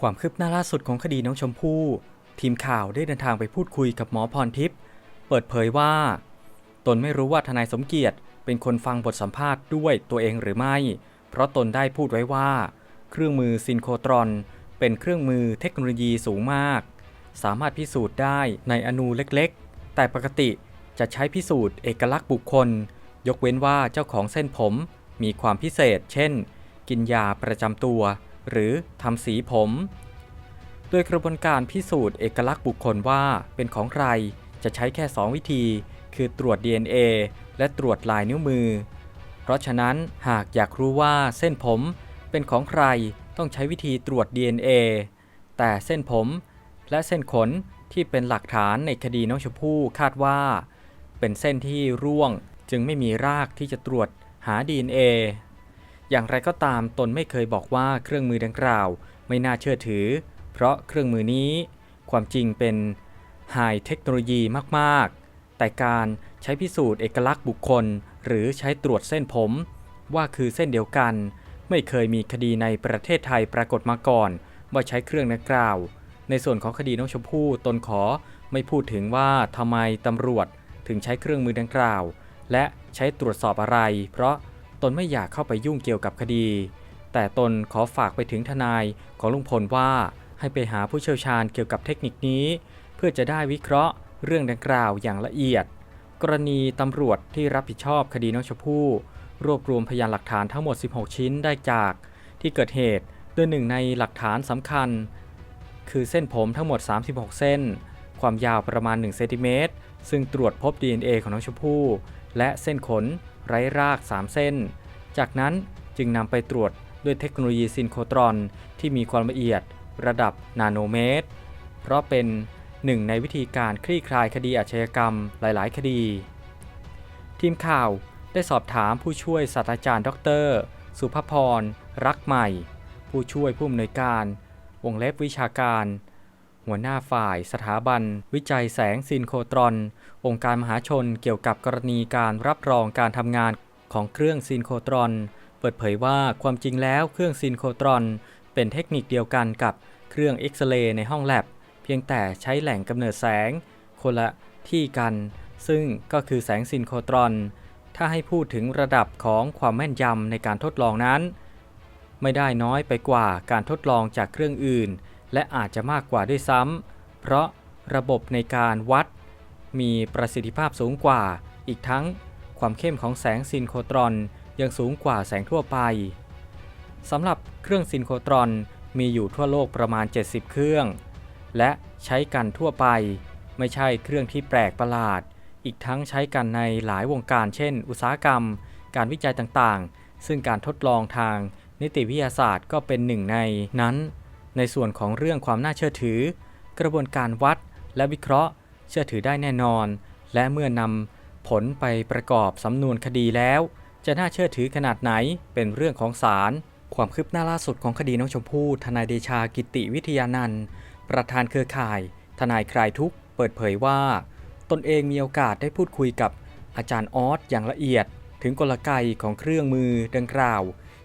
ความคืบหน้าล่าสุดของคดีน้องชมพู่ ทีมข่าวได้เดินทางไปพูดคุยกับหมอพรทิพย์เปิดเผยว่า ตนไม่รู้ว่าทนายสมเกียรติเป็นคนฟังบทสัมภาษณ์ด้วยตัวเองหรือไม่ เพราะตนได้พูดไว้ว่า เครื่องมือซินโครตรอน เป็นเครื่องมือเทคโนโลยีสูงมาก สามารถพิสูจน์ได้ในอนูเล็กๆ แต่ปกติจะใช้พิสูจน์เอกลักษณ์บุคคล ยกเว้นว่าเจ้าของเส้นผมมีความพิเศษ เช่น กินยาประจำตัว หรือทำสีผม โดยกระบวนการพิสูจน์เอกลักษณ์บุคคลว่าเป็นของใครจะใช้แค่ 2 วิธี คือตรวจ DNA และตรวจลายนิ้วมือ เพราะฉะนั้นหากอยากรู้ว่าเส้นผมเป็นของใครต้องใช้วิธีตรวจ DNA แต่เส้นผมและเส้นขนที่เป็นหลักฐานในคดีน้องชมพู่คาดว่า เป็นเส้นที่ร่วงจึงไม่มีรากที่จะตรวจหา DNA อย่างไรก็ตามตนไม่เคยบอกว่าเครื่องมือดังกล่าว ไม่น่าเชื่อถือ เพราะเครื่องมือนี้ ความจริงเป็นไฮเทคโนโลยีมากๆ แต่การใช้พิสูจน์เอกลักษณ์บุคคล หรือใช้ตรวจเส้นผม ว่าคือเส้นเดียวกัน ไม่เคยมีคดีในประเทศไทยปรากฏมาก่อน ว่าใช้เครื่องดังกล่าว ในส่วนของคดีน้องชมพู่ตนขอไม่พูดถึงว่าทำไมตำรวจถึงใช้เครื่องมือดังกล่าว และใช้ตรวจสอบอะไร เพราะ ตนไม่อยากเข้าไปยุ่งเกี่ยวกับคดี แต่ตนขอฝากไปถึงทนายของลุงพลว่าให้ไปหาผู้เชี่ยวชาญเกี่ยวกับเทคนิคนี้ เพื่อจะได้วิเคราะห์เรื่องดังกล่าวอย่างละเอียด กรณีตำรวจที่รับผิดชอบคดีน้องชมพู่รวบรวมพยานหลักฐานทั้งหมด 16 ชิ้นได้จาก ที่เกิดเหตุโดยหนึ่งในหลักฐานสำคัญ คือเส้นผมทั้งหมด 36 เส้น ความยาวประมาณ1เซนติเมตรซึ่งตรวจพบ DNA ของน้องชมพู่และเส้นขน ไร้ราก 3 เส้น จากนั้นจึงนำไปตรวจด้วยเทคโนโลยีซินโครตรอนที่มีความละเอียดระดับนาโนเมตร เพราะเป็นหนึ่งในวิธีการคลี่คลายคดีอาชญากรรมหลาย ๆ คดี ทีมข่าวได้สอบถามผู้ช่วยศาสตราจารย์ ดร สุภพร รักใหม่ ผู้ช่วยผู้อำนวยการ วงเล็บวิชาการ หัวหน้าฝ่ายสถาบัน วิจัยแสงซินโครตรอน องค์การมหาชนเกี่ยวกับกรณีการรับรองการทำงานของเครื่องซินโครตรอน เปิดเผยว่าความจริงแล้วเครื่องซินโครตรอน เป็นเทคนิคเดียวกันกับเครื่องเอ็กซเรย์ในห้องแลบ เพียงแต่ใช้แหล่งกำเนิดแสง คนละที่กัน ซึ่งก็คือแสงซินโครตรอน ถ้าให้พูดถึงระดับของความแม่นยำในการทดลองนั้น ไม่ได้น้อยไปกว่าการทดลองจากเครื่องอื่น และอาจจะมากกว่าด้วยซ้ำ เพราะระบบในการวัด มีประสิทธิภาพสูงกว่า อีกทั้งความเข้มของแสงซินโครตรอนยังสูงกว่าแสงทั่วไปสำหรับเครื่องซินโครตรอนมีอยู่ทั่วโลกประมาณ 70 เครื่อง และใช้กันทั่วไป ไม่ใช่เครื่องที่แปลกประหลาด อีกทั้งใช้กันในหลายวงการเช่น อุตสาหกรรม การวิจัยต่างๆ ซึ่งการทดลองทางนิติวิทยาศาสตร์ก็เป็นหนึ่งในนั้น ในส่วนของเรื่องความน่าเชื่อถือ กระบวนการวัดและวิเคราะห์ เชื่อถือได้แน่นอน และเมื่อนำผลไปประกอบสำนวนคดีแล้ว จะน่าเชื่อถือขนาดไหนเป็นเรื่องของศาลความคืบหน้าล่าสุดของคดีน้องชมพู่ทนายเดชากิติวิทยานันท์ประธานเครือข่าย ทนายคลายทุกข์เปิดเผยว่า ตนเองมีโอกาสได้พูดคุยกับอาจารย์ออสอย่างละเอียด ถึงกลไกของเครื่องมือดังกล่าว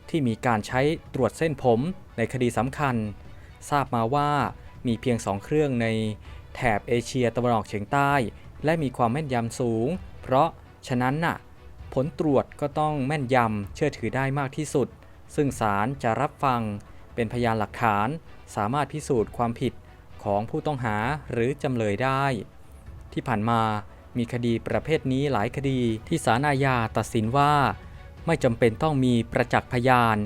ที่มีการใช้ตรวจเส้นผมในคดีสำคัญ ทราบมาว่ามีเพียงสองเครื่องในแถบเอเชียตะวันออกเฉียงใต้ และมีความแม่นยำสูง เพราะฉะนั้นน่ะ ผลตรวจก็ต้องแม่นยำเชื่อถือได้มากที่สุด ซึ่งศาลจะรับฟังเป็นพยานหลักฐาน สามารถพิสูจน์ความผิดของผู้ต้องหาหรือจำเลยได้ ที่ผ่านมามีคดีประเภทนี้หลายคดีที่ศาลอาญาตัดสินว่า ไม่จำเป็นต้องมีประจักษ์พยาน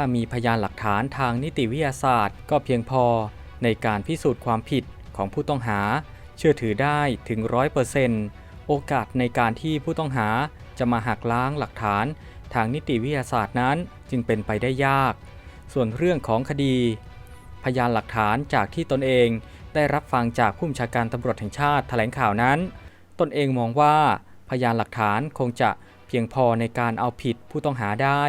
ถ้ามีพยานหลักฐานทางนิติวิทยาศาสตร์ ก็เพียงพอในการพิสูจน์ความผิดของผู้ต้องหา เชื่อถือได้ถึงร้อยเปอร์เซนต์โอกาสในการที่ผู้ต้องหาจะมาหักล้างหลักฐาน ทางนิติวิทยาศาสตร์นั้นจึงเป็นไปได้ยาก ส่วนเรื่องของคดี พยานหลักฐานจากที่ตนเองได้รับฟังจากผู้บัญชาการตำรวจแห่งชาติแถลงข่าวนั้น ตนเองมองว่าพยานหลักฐานคงจะเพียงพอในการเอาผิดผู้ต้องหาได้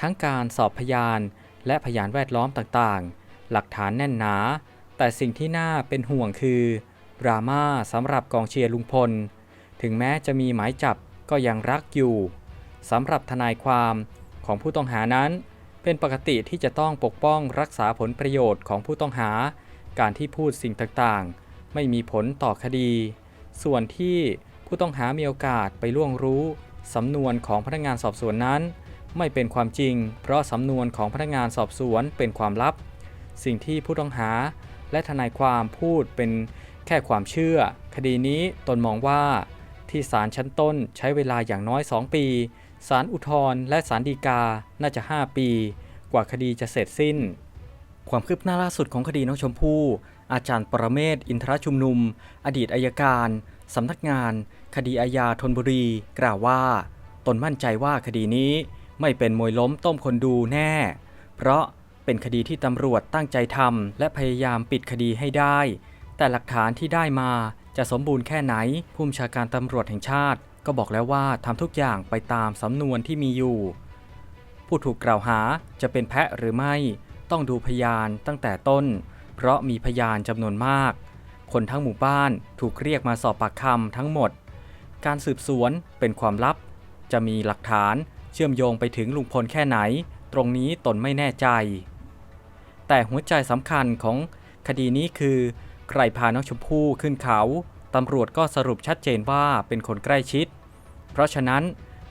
ทั้งการสอบพยาน และพยานแวดล้อมต่างๆ หลักฐานแน่นหนา แต่สิ่งที่น่าเป็นห่วงคือดราม่าสำหรับกองเชียร์ลุงพล ถึงแม้จะมีหมายจับก็ยังรักอยู่สำหรับทนายความของผู้ต้องหานั้น เป็นปกติที่จะต้องปกป้องรักษาผลประโยชน์ของผู้ต้องหา การที่พูดสิ่งต่างๆ ไม่มีผลต่อคดี ส่วนที่ผู้ต้องหามีโอกาสไปล่วงรู้สำนวนของพนักงานสอบสวนนั้น ไม่เป็นความจริง เพราะสำนวนของพนักงานสอบสวนเป็นความลับ สิ่งที่ผู้ต้องหาและทนายความพูดเป็นแค่ความเชื่อ คดีนี้ตนมองว่า ที่ศาลชั้นต้นใช้เวลาอย่างน้อย 2 ปีศาลอุทธรณ์และศาลฎีกาน่าจะ 5 ปี กว่าคดีจะเสร็จสิ้น ความคืบหน้าล่าสุดของคดีน้องชมพู่ อาจารย์ปรเมศอินทรชุมนุม อดีตอายการสำนักงาน คดีอาญาธนบุรี กล่าวว่า ตนมั่นใจว่าคดีนี้ ไม่เป็นมวยล้มต้มคนดูแน่ เพราะเป็นคดีที่ตำรวจตั้งใจทำและพยายามปิดคดีให้ได้ แต่หลักฐานที่ได้มาจะสมบูรณ์แค่ไหนผู้บัญชาการตำรวจแห่งชาติ ก็บอกแล้วว่าทำทุกอย่างไปตามสำนวนที่มีอยู่ ผู้ถูกกล่าวหาจะเป็นแพะหรือไม่ ต้องดูพยานตั้งแต่ต้น เพราะมีพยานจำนวนมาก คนทั้งหมู่บ้านถูกเรียกมาสอบปากคำทั้งหมด การสืบสวนเป็นความลับ จะมีหลักฐาน เชื่อมโยงไปถึงลุงพลแค่ไหน ตรงนี้ตนไม่แน่ใจ แต่หัวใจสำคัญของคดีนี้คือ ใครพาน้องชมพู่ขึ้นเขาตำรวจก็สรุปชัดเจนว่าเป็นคนใกล้ชิด เพราะฉะนั้น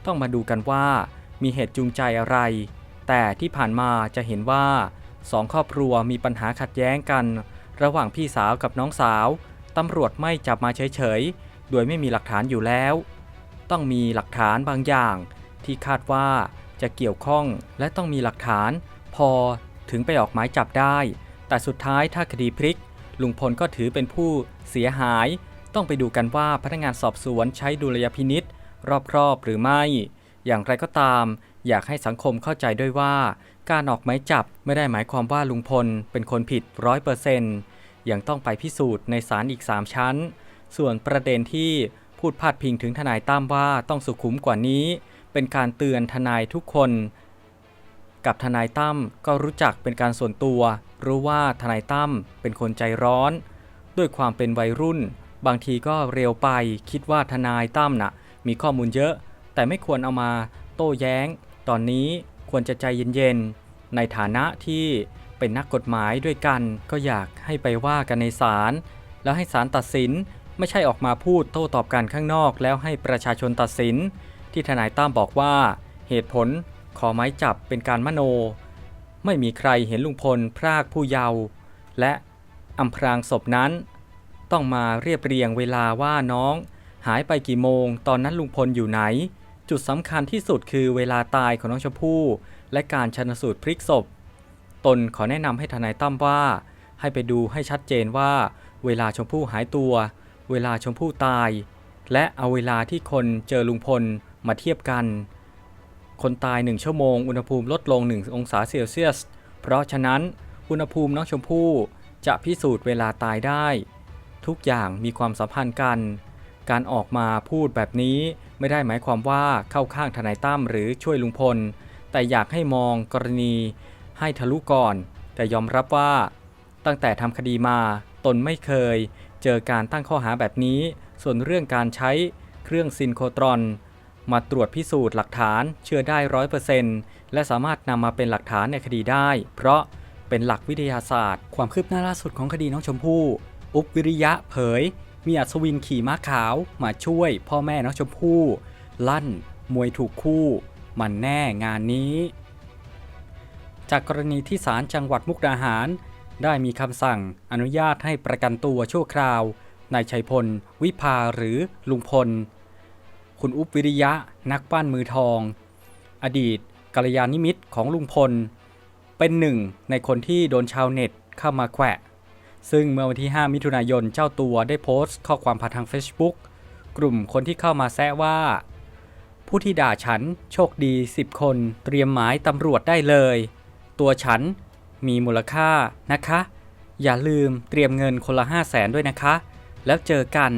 ต้องมาดูกันว่ามีเหตุจูงใจอะไร แต่ที่ผ่านมาจะเห็นว่าสองครอบครัวมีปัญหาขัดแย้งกัน ระหว่างพี่สาวกับน้องสาว ตำรวจไม่จับมาเฉยๆ โดยไม่มีหลักฐานอยู่แล้ว ต้องมีหลักฐานบางอย่าง ที่คาดว่าจะเกี่ยวข้องและต้องมีหลักฐาน พอถึงไปออกหมายจับได้ แต่สุดท้ายถ้าคดีพลิก ลุงพลก็ถือเป็นผู้เสียหาย ต้องไปดูกันว่าพนักงานสอบสวนใช้ดุลยพินิษรอบครอบหรือไม่ อย่างไรก็ตาม อยากให้สังคมเข้าใจด้วยว่า การออกหมายจับไม่ได้หมายความว่าลุงพลเป็นคนผิดร้อยเปอร์เซนต์ยังต้องไปพิสูจน์ในศาลอีก 3 ชั้น ส่วนประเด็นที่พูดพาดพิงถึงทนายตั้มว่าต้องสุขุมกว่านี้ เป็นการเตือนทนายทุกคน กับทนายตั้มก็รู้จักเป็นการส่วนตัว รู้ว่าทนายตั้มเป็นคนใจร้อน ด้วยความเป็นวัยรุ่น บางทีก็เร็วไปคิดว่าทนายตั้มน่ะ มีข้อมูลเยอะ แต่ไม่ควรเอามาโต้แย้ง ตอนนี้ควรจะใจเย็นๆในฐานะที่เป็นนักกฎหมายด้วยกัน ก็อยากให้ไปว่ากันในศาลแล้วให้ศาลตัดสินไม่ใช่ออกมาพูดโต้ตอบกันข้างนอกแล้วให้ประชาชนตัดสิน ที่ทนายตั้มบอกว่าเหตุผลขอไม้จับเป็นการมโน ไม่มีใครเห็นลุงพลพรากผู้เยาว์และอำพรางศพนั้น ต้องมาเรียบเรียงเวลาว่าน้อง หายไปกี่โมง ตอนนั้นลุงพลอยู่ไหน จุดสำคัญที่สุดคือเวลาตายของน้องชมพู่ และการชันสูตรพลิกศพ ตนขอแนะนำให้ทนายตั้มว่า ให้ไปดูให้ชัดเจนว่า เวลาชมพู่หายตัว เวลาชมพู่ตาย และเอาเวลาที่คนเจอลุงพล มาเทียบกัน คนตาย 1 ชั่วโมง อุณหภูมิลดลง 1 องศาเซลเซียส เพราะฉะนั้นอุณหภูมิน้องชมพู่จะพิสูจน์เวลาตายได้ ทุกอย่างมีความสัมพันธ์กัน การออกมาพูดแบบนี้ไม่ได้หมายความว่าเข้าข้างทนายตั้มหรือช่วยลุงพล แต่อยากให้มองกรณีให้ทะลุก่อน แต่ยอมรับว่า ตั้งแต่ทำคดีมาตนไม่เคย เจอการตั้งข้อหาแบบนี้ ส่วนเรื่องการใช้เครื่องซินโครตรอน มาตรวจพิสูจน์หลักฐานเชื่อได้ร้อยเปอร์เซนต์และสามารถนำมาเป็นหลักฐานในคดีได้ เพราะเป็นหลักวิทยาศาสตร์ ความคืบหน้าล่าสุดของคดีน้องชมพู่ อุบวิริยะเผย มีอัศวินขี่ม้าขาวมาช่วย พ่อแม่น้องชมพู่ ลั่น มวยถูกคู่ มันแน่งานนี้ จากกรณีที่ศาลจังหวัดมุกดาหาร ได้มีคำสั่งอนุญาตให้ประกันตัวชั่วคราว นายชัยพล วิภาหรือลุงพล คุณอุบวิริยะ นักปั้นมือทอง อดีตกัลยาณิมิตรของลุงพล เป็นหนึ่งในคนที่โดนชาวเน็ตเข้ามาแขวะ ซึ่งเมื่อวันที่ 5 มิถุนายนเจ้าตัวได้โพสต์ข้อความผ่านทาง Facebook กลุ่มคนที่เข้ามาแซะว่า ผู้ที่ด่าฉันโชคดี 10 คน เตรียมหมายตำรวจได้เลย ตัวฉันมีมูลค่านะคะ อย่าลืมเตรียมเงินคนละ 5 0 0แสนด้วยนะคะ แล้วเจอกัน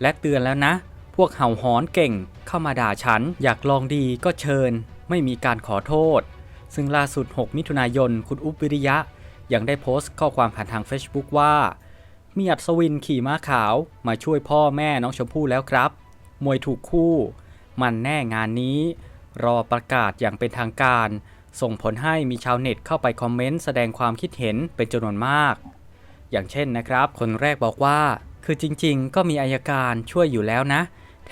และเตือนแล้วนะ วกเห่าหอนเก่ง เข้ามาด่าฉัน อยากลองดีก็เชิญ ไม่มีการขอโทษ ซึ่งล่าสุด 6 มิถุนายน คุณอุบวิริยะ ยังได้โพสต์ข้อความผ่านทาง Facebook ว่ามีอัศวินขี่ม้าขาวมาช่วยพ่อแม่น้องชมพู่แล้วครับ มวยถูกคู่ มันแน่งานนี้ รอประกาศอย่างเป็นทางการ ส่งผลให้มีชาวเน็ตเข้าไปคอมเมนต์แสดงความคิดเห็นเป็นจำนวนมาก อย่างเช่นนะครับ คนแรกบอกว่า คือจริงๆ ก็มีอายการช่วยอยู่แล้วนะ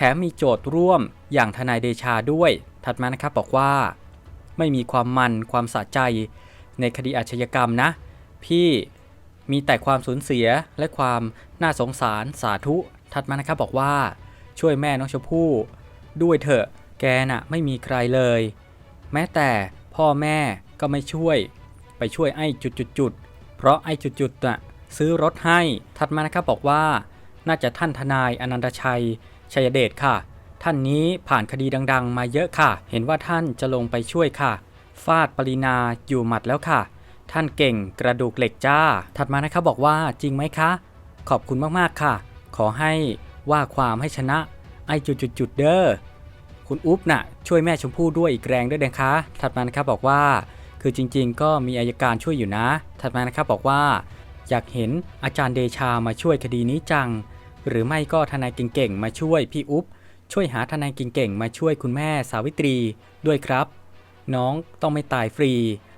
แถมมีโจทย์ร่วมอย่างทนายเดชาด้วย ถัดมานะครับบอกว่า ไม่มีความมันความสะใจในคดีอาชญากรรมนะ พี่มีแต่ความสูญเสียและความน่าสงสารสาธุ ถัดมานะครับบอกว่า ช่วยแม่น้องชมพู่ด้วยเถอะแกน่ะไม่มีใครเลย แม้แต่พ่อแม่ก็ไม่ช่วย ไปช่วยไอ้จุดๆๆเพราะไอ้จุดๆน่ะซื้อรถให้ ถัดมานะครับบอกว่า น่าจะท่านทนายอนันตชัย ชัยเดชค่ะ ท่านนี้ผ่านคดีดังๆ มาเยอะค่ะ เห็นว่าท่านจะลงไปช่วยค่ะ ฟาดปรินาอยู่หมัดแล้วค่ะ ท่านเก่งกระดูกเหล็กจ้า ถัดมานะครับบอกว่าจริงไหมคะ ขอบคุณมากๆค่ะ ขอให้ว่าความให้ชนะไอจุดๆเด้อคุณอุ๊บน่ะช่วยแม่ชมพู่ด้วยอีกแรงด้วยนะคะ ถัดมานะครับบอกว่า คือจริงๆ ก็มีอายการช่วยอยู่นะ ถัดมานะครับบอกว่า อยากเห็นอาจารย์เดชามาช่วยคดีนี้จัง หรือไม่ก็ทนายเก่งๆ มาช่วยพี่อุ๊บช่วยหาทนายเก่งๆ มาช่วยคุณแม่สาวิตรีด้วยครับ น้องต้องไม่ตายฟรี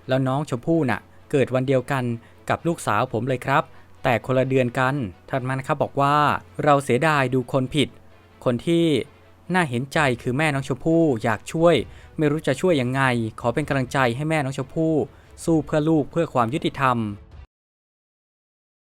แล้วน้องชมพู่น่ะ เกิดวันเดียวกันกับลูกสาวผมเลยครับ แต่คนละเดือนกันถัดมานะครับบอกว่าเราเสียดายดูคนผิด คนที่น่าเห็นใจคือแม่น้องชมพู่อยากช่วย ไม่รู้จะช่วยยังไง ขอเป็นกำลังใจให้แม่น้องชมพู่ สู้เพื่อลูกเพื่อความยุติธรรม